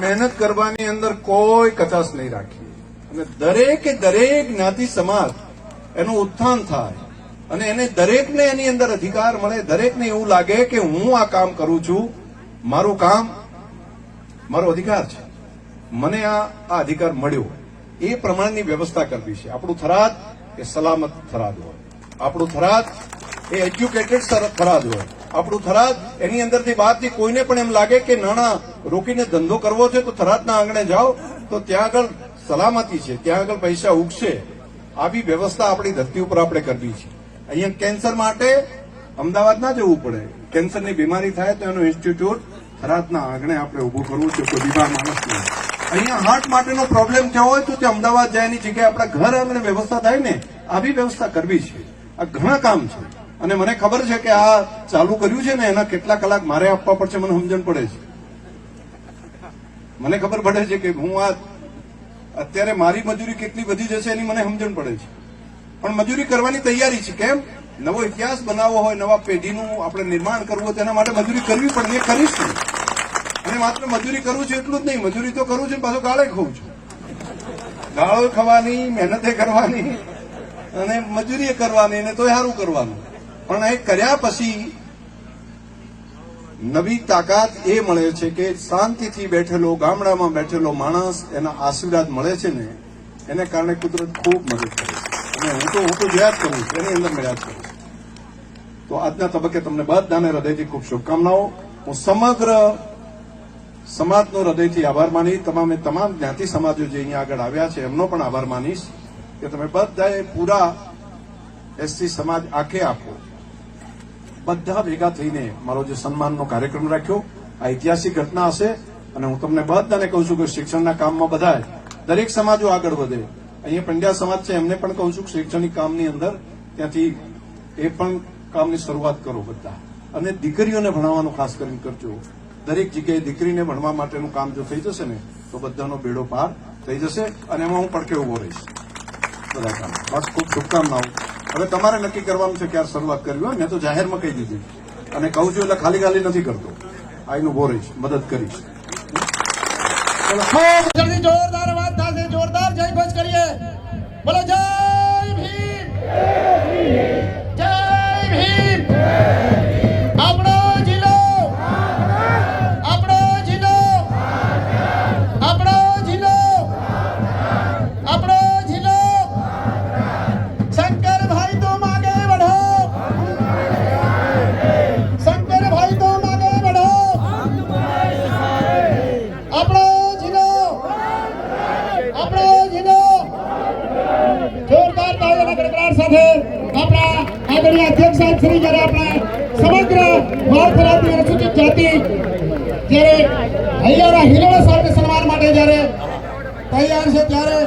મહેનત કરવાની અંદર કોઈ કચાશ નહીં રાખી અને દરેકે દરેક જ્ઞાતિ સમાજ એનું ઉત્થાન થાય અને એને દરેકને એની અંદર અધિકાર મળે, દરેકને એવું લાગે કે હું આ કામ કરું છું, મારું કામ મારો અધિકાર છે. મને આ આ અધિકાર મળ્યો એ પ્રમાણેની વ્યવસ્થા કરવી છે. આપણું થરાદ એ સલામત થરાદ હોય. આપણું થરાદ એ એજ્યુકેટેડ થરાદ હોય. આપણું થરાદ, એની અંદરથી બહારથી કોઈને પણ એમ લાગે કે નાણાં રોકીને ધંધો કરવો છે, તો થરાદના આંગણે જાઓ, તો ત્યાં આગળ સલામતી છે, ત્યાં આગળ પૈસા ઉગશે. આવી વ્યવસ્થા આપણી ધરતી ઉપર આપણે કરવી છે. અહીંયા કેન્સર માટે અમદાવાદ ના જવું પડે. કેન્સરની બીમારી થાય તો એનું ઇન્સ્ટિટ્યૂટ થરાદના આંગણે આપણે ઉભું કરવું છે, કોઈ બીમાર માણસને અહીંયા હાર્ટ માટેનો પ્રોબ્લેમ થયો હોય તો તે અમદાવાદ જાય એની જગ્યાએ આપણા ઘર આંગણે વ્યવસ્થા થાય ને, આવી વ્યવસ્થા કરવી છે. આ ઘણા કામ છે. અને મને ખબર છે કે આ ચાલુ કર્યું છે ને, એના કેટલા કલાક મારે આપવા પડશે, મને સમજણ પડે છે. મને ખબર પડે છે કે હું આ અત્યારે મારી મજૂરી કેટલી વધી જશે એની મને સમજણ પડે છે. પણ મજૂરી કરવાની તૈયારી છે, કેમ? નવો ઇતિહાસ બનાવવો હોય, નવા પેઢીનું આપણે નિર્માણ કરવું હોય, તેના માટે મજૂરી કરવી પડે એ કરીશું અને માત્ર મજૂરી કરવું છે એટલું જ નહીં, મજૂરી તો કરું છું, પાછો ગાળે ખવું છું. ગાળો ખાવાની, મહેનતે કરવાની, અને મજૂરી કરવાની, ને તોય સારું કરવાનું. પણ એ કર્યા પછી નવી તાકાત એ મળે છે કે શાંતિથી બેઠેલો, ગામડામાં બેઠેલો માણસ એના આશીર્વાદ મળે છે ને, એને કારણે કુદરત ખૂબ મદદ કરે છે. અને હું તો હું તો જ કરું છું, એની અંદર મેં યાદ કરું છું. તો આજના તબક્કે તમને બધાને હૃદયથી ખૂબ શુભકામનાઓ. હું સમગ્ર સમાજનો હૃદયથી આભાર માની, તમામે તમામ જ્ઞાતિ સમાજો જે અહીંયા આગળ આવ્યા છે, એમનો પણ આભાર માનીશ કે તમે બધાએ પૂરા એસસી સમાજ આખે આખો બધા ભેગા થઈને મારો જે સન્માનનો કાર્યક્રમ રાખ્યો, આ ઐતિહાસિક ઘટના હશે અને હું તમને બધાને કહું છું કે શિક્ષણના કામમાં બધા દરેક સમાજો આગળ વધે. અહીંયા પંડ્યા સમાજ છે, એમને પણ કહું છું કે શૈક્ષણિક કામની અંદર ત્યાંથી એ પણ કામની શરૂઆત કરો બધા. અને દીકરીઓને ભણાવવાનું ખાસ કરીને કરજો. દરેક જગ્યાએ દીકરીને ભણવા માટેનું કામ જો થઈ જશે ને, તો બધાનો બેડો પાર થઈ જશે અને એમાં હું પડકે ઊભો રહીશ. બધા કામ. બસ ખૂબ શુભકામનાઓ. હવે તમારે નક્કી કરવાનું છે ક્યારે શરૂઆત કરવી હોય મેં તો જાહેરમાં કહી દીધી. અને કહું છું એટલે ખાલી ખાલી નથી કરતો. આઈનું ઊભો રહીશ મદદ કરીશ જોરદાર વાત થશે જોરદાર જય ઘોષ કરીએ. બોલો જય! સાથે આપણા આદરણીય અધ્યક્ષ સાહેબ શ્રી જ્યારે આપણા સમગ્ર ભારત અનુસૂચિત જાતિ જ્યારે હૈયાના હિલોળા સાહેબને સન્માન માટે જ્યારે તૈયાર છે ત્યારે